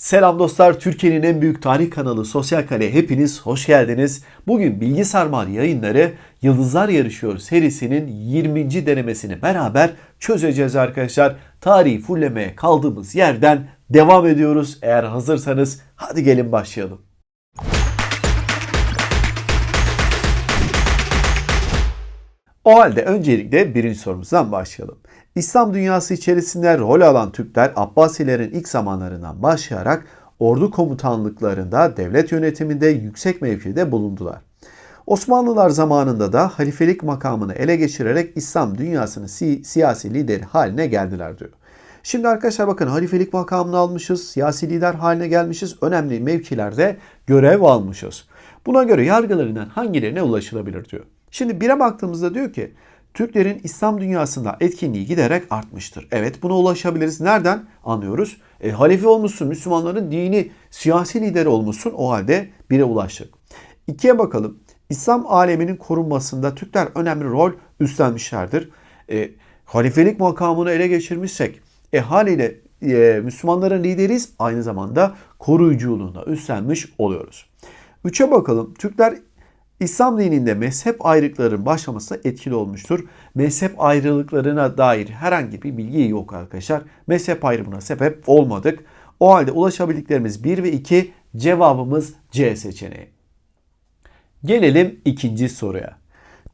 Selam dostlar, Türkiye'nin en büyük tarih kanalı Sosyal Kale hepiniz hoş geldiniz. Bugün Bilgi Sarmal yayınları Yıldızlar Yarışıyor serisinin 20. denemesini beraber çözeceğiz arkadaşlar. Tarihi fullemeye kaldığımız yerden devam ediyoruz. Eğer hazırsanız hadi gelin başlayalım. O halde öncelikle birinci sorumuzdan başlayalım. İslam dünyası içerisinde rol alan Türkler Abbasilerin ilk zamanlarından başlayarak ordu komutanlıklarında devlet yönetiminde yüksek mevkide bulundular. Osmanlılar zamanında da halifelik makamını ele geçirerek İslam dünyasının si- siyasi lideri haline geldiler diyor. Şimdi arkadaşlar bakın halifelik makamını almışız, siyasi lider haline gelmişiz, önemli mevkilerde görev almışız. Buna göre yargılarından hangilerine ulaşılabilir diyor. Şimdi bire baktığımızda diyor ki Türklerin İslam dünyasında etkinliği giderek artmıştır. Evet buna ulaşabiliriz. Nereden anlıyoruz? E, halife olmuşsun, Müslümanların dini, siyasi lideri olmuşsun. O halde bire ulaştık. İkiye bakalım. İslam aleminin korunmasında Türkler önemli rol üstlenmişlerdir. E, halifelik makamını ele geçirmişsek e, haliyle e, Müslümanların lideriyiz. Aynı zamanda koruyuculuğunda üstlenmiş oluyoruz. Üçe bakalım. Türkler İslam dininde mezhep ayrılıklarının başlamasına etkili olmuştur. Mezhep ayrılıklarına dair herhangi bir bilgi yok arkadaşlar. Mezhep ayrımına sebep olmadık. O halde ulaşabildiklerimiz 1 ve 2 cevabımız C seçeneği. Gelelim ikinci soruya.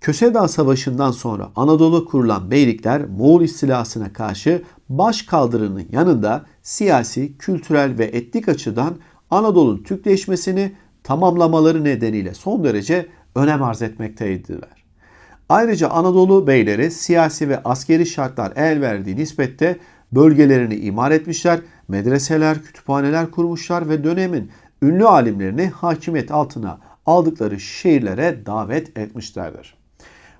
Kösedan Savaşı'ndan sonra Anadolu kurulan beylikler Moğol istilasına karşı baş kaldırının yanında siyasi, kültürel ve etnik açıdan Anadolu'nun Türkleşmesini tamamlamaları nedeniyle son derece önem arz etmekteydiler. Ayrıca Anadolu beyleri siyasi ve askeri şartlar el verdiği nispette bölgelerini imar etmişler, medreseler, kütüphaneler kurmuşlar ve dönemin ünlü alimlerini hakimiyet altına aldıkları şehirlere davet etmişlerdir.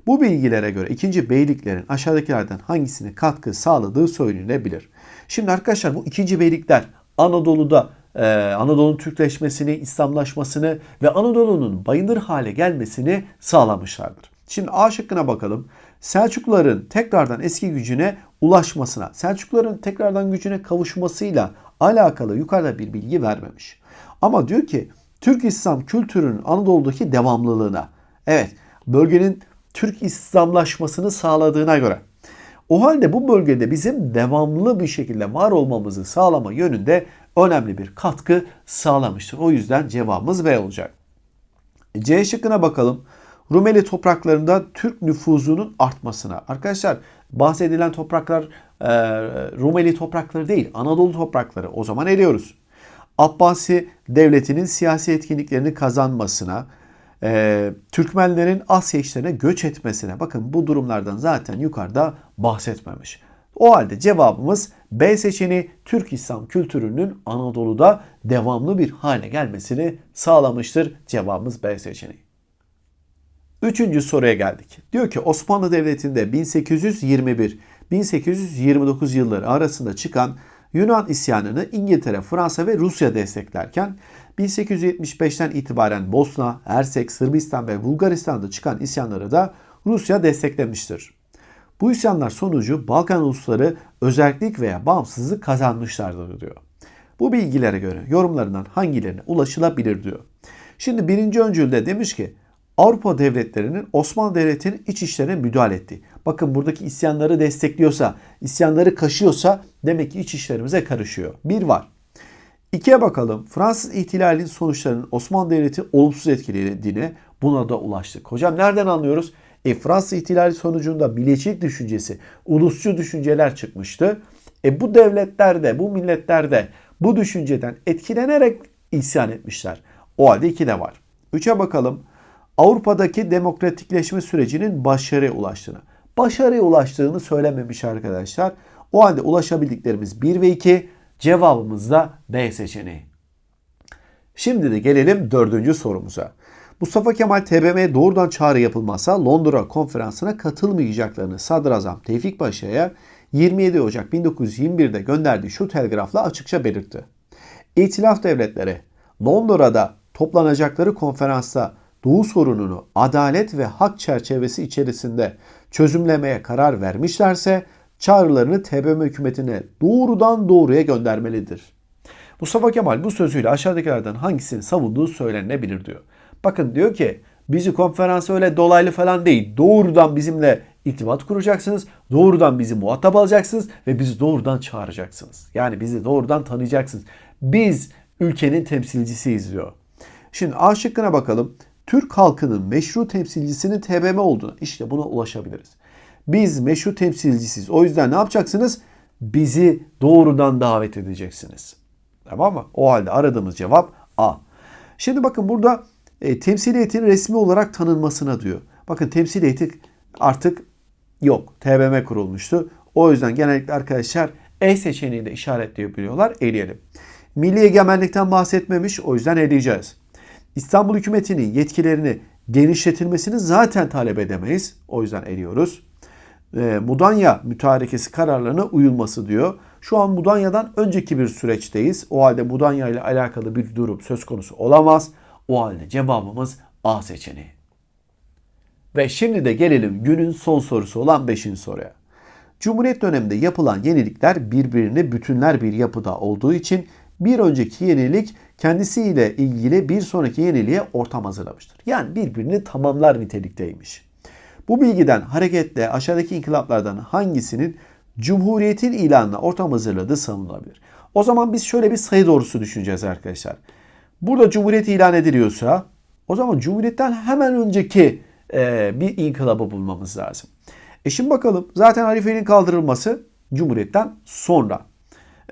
Bu bilgilere göre ikinci beyliklerin aşağıdakilerden hangisine katkı sağladığı söylenebilir. Şimdi arkadaşlar bu ikinci beylikler Anadolu'da ee, Anadolu'nun Türkleşmesini, İslamlaşmasını ve Anadolu'nun bayındır hale gelmesini sağlamışlardır. Şimdi A şıkkına bakalım. Selçukluların tekrardan eski gücüne ulaşmasına, Selçukluların tekrardan gücüne kavuşmasıyla alakalı yukarıda bir bilgi vermemiş. Ama diyor ki Türk İslam kültürünün Anadolu'daki devamlılığına, evet bölgenin Türk İslamlaşmasını sağladığına göre o halde bu bölgede bizim devamlı bir şekilde var olmamızı sağlama yönünde önemli bir katkı sağlamıştır. O yüzden cevabımız B olacak. C şıkkına bakalım. Rumeli topraklarında Türk nüfuzunun artmasına. Arkadaşlar bahsedilen topraklar e, Rumeli toprakları değil Anadolu toprakları. O zaman eliyoruz. Abbasi devletinin siyasi etkinliklerini kazanmasına, e, Türkmenlerin Asya işlerine göç etmesine. Bakın bu durumlardan zaten yukarıda bahsetmemiş. O halde cevabımız B seçeneği Türk İslam kültürünün Anadolu'da devamlı bir hale gelmesini sağlamıştır. Cevabımız B seçeneği. Üçüncü soruya geldik. Diyor ki Osmanlı Devleti'nde 1821-1829 yılları arasında çıkan Yunan isyanını İngiltere, Fransa ve Rusya desteklerken 1875'ten itibaren Bosna, Hersek, Sırbistan ve Bulgaristan'da çıkan isyanları da Rusya desteklemiştir. Bu isyanlar sonucu Balkan ulusları özellik veya bağımsızlık kazanmışlardır diyor. Bu bilgilere göre yorumlarından hangilerine ulaşılabilir diyor. Şimdi birinci öncülde demiş ki Avrupa devletlerinin Osmanlı Devleti'nin iç işlerine müdahale etti. Bakın buradaki isyanları destekliyorsa, isyanları kaşıyorsa demek ki iç işlerimize karışıyor. Bir var. İkiye bakalım. Fransız ihtilalinin sonuçlarının Osmanlı Devleti olumsuz etkilediğine buna da ulaştık. Hocam nereden anlıyoruz? E, Fransız ihtilali sonucunda milliyetçilik düşüncesi, ulusçu düşünceler çıkmıştı. E, bu devletlerde, bu milletlerde bu düşünceden etkilenerek isyan etmişler. O halde iki de var. Üçe bakalım. Avrupa'daki demokratikleşme sürecinin başarıya ulaştığını. Başarıya ulaştığını söylememiş arkadaşlar. O halde ulaşabildiklerimiz 1 ve 2. Cevabımız da B seçeneği. Şimdi de gelelim dördüncü sorumuza. Mustafa Kemal TBMM'ye doğrudan çağrı yapılmazsa Londra konferansına katılmayacaklarını Sadrazam Tevfik Paşa'ya 27 Ocak 1921'de gönderdiği şu telgrafla açıkça belirtti. İtilaf devletleri Londra'da toplanacakları konferansta Doğu sorununu adalet ve hak çerçevesi içerisinde çözümlemeye karar vermişlerse çağrılarını TBMM hükümetine doğrudan doğruya göndermelidir. Mustafa Kemal bu sözüyle aşağıdakilerden hangisini savunduğu söylenebilir diyor. Bakın diyor ki bizi konferansa öyle dolaylı falan değil. Doğrudan bizimle irtibat kuracaksınız. Doğrudan bizi muhatap alacaksınız ve bizi doğrudan çağıracaksınız. Yani bizi doğrudan tanıyacaksınız. Biz ülkenin temsilcisiyiz diyor. Şimdi A şıkkına bakalım. Türk halkının meşru temsilcisinin TBMM olduğunu işte buna ulaşabiliriz. Biz meşru temsilcisiyiz. O yüzden ne yapacaksınız? Bizi doğrudan davet edeceksiniz. Tamam mı? O halde aradığımız cevap A. Şimdi bakın burada e, temsiliyetin resmi olarak tanınmasına diyor. Bakın temsiliyeti artık yok. TBMM kurulmuştu. O yüzden genellikle arkadaşlar E seçeneğini de işaretleyebiliyorlar. Eleyelim. Milli egemenlikten bahsetmemiş. O yüzden eleyeceğiz. İstanbul hükümetinin yetkilerini genişletilmesini zaten talep edemeyiz. O yüzden eliyoruz. E, Mudanya mütarekesi kararlarına uyulması diyor. Şu an Mudanya'dan önceki bir süreçteyiz. O halde Mudanya ile alakalı bir durum söz konusu olamaz. O halde cevabımız A seçeneği. Ve şimdi de gelelim günün son sorusu olan 5. soruya. Cumhuriyet döneminde yapılan yenilikler birbirini bütünler bir yapıda olduğu için bir önceki yenilik kendisiyle ilgili bir sonraki yeniliğe ortam hazırlamıştır. Yani birbirini tamamlar nitelikteymiş. Bu bilgiden hareketle aşağıdaki inkılaplardan hangisinin Cumhuriyetin ilanına ortam hazırladığı sanılabilir? O zaman biz şöyle bir sayı doğrusu düşüneceğiz arkadaşlar. Burada Cumhuriyet ilan ediliyorsa o zaman Cumhuriyet'ten hemen önceki e, bir inkılabı bulmamız lazım. E şimdi bakalım zaten halifeliğin kaldırılması Cumhuriyet'ten sonra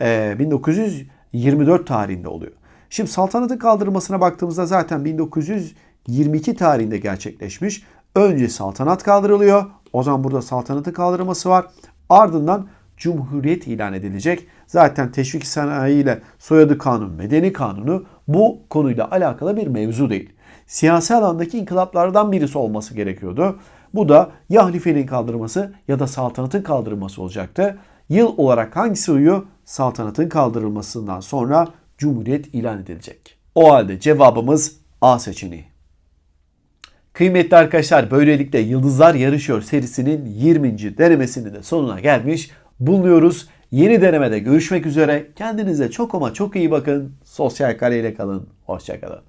e, 1924 tarihinde oluyor. Şimdi saltanatın kaldırılmasına baktığımızda zaten 1922 tarihinde gerçekleşmiş. Önce saltanat kaldırılıyor. O zaman burada saltanatın kaldırılması var. Ardından Cumhuriyet ilan edilecek. Zaten teşvik sanayi ile soyadı kanun, medeni kanunu bu konuyla alakalı bir mevzu değil. Siyasi alandaki inkılaplardan birisi olması gerekiyordu. Bu da ya halifeliğin kaldırılması ya da saltanatın kaldırılması olacaktı. Yıl olarak hangisi uyuyor? Saltanatın kaldırılmasından sonra Cumhuriyet ilan edilecek. O halde cevabımız A seçeneği. Kıymetli arkadaşlar böylelikle Yıldızlar Yarışıyor serisinin 20. denemesinin de sonuna gelmiş bulunuyoruz. Yeni denemede görüşmek üzere. Kendinize çok ama çok iyi bakın. Sosyal kaleyle kalın. Hoşçakalın.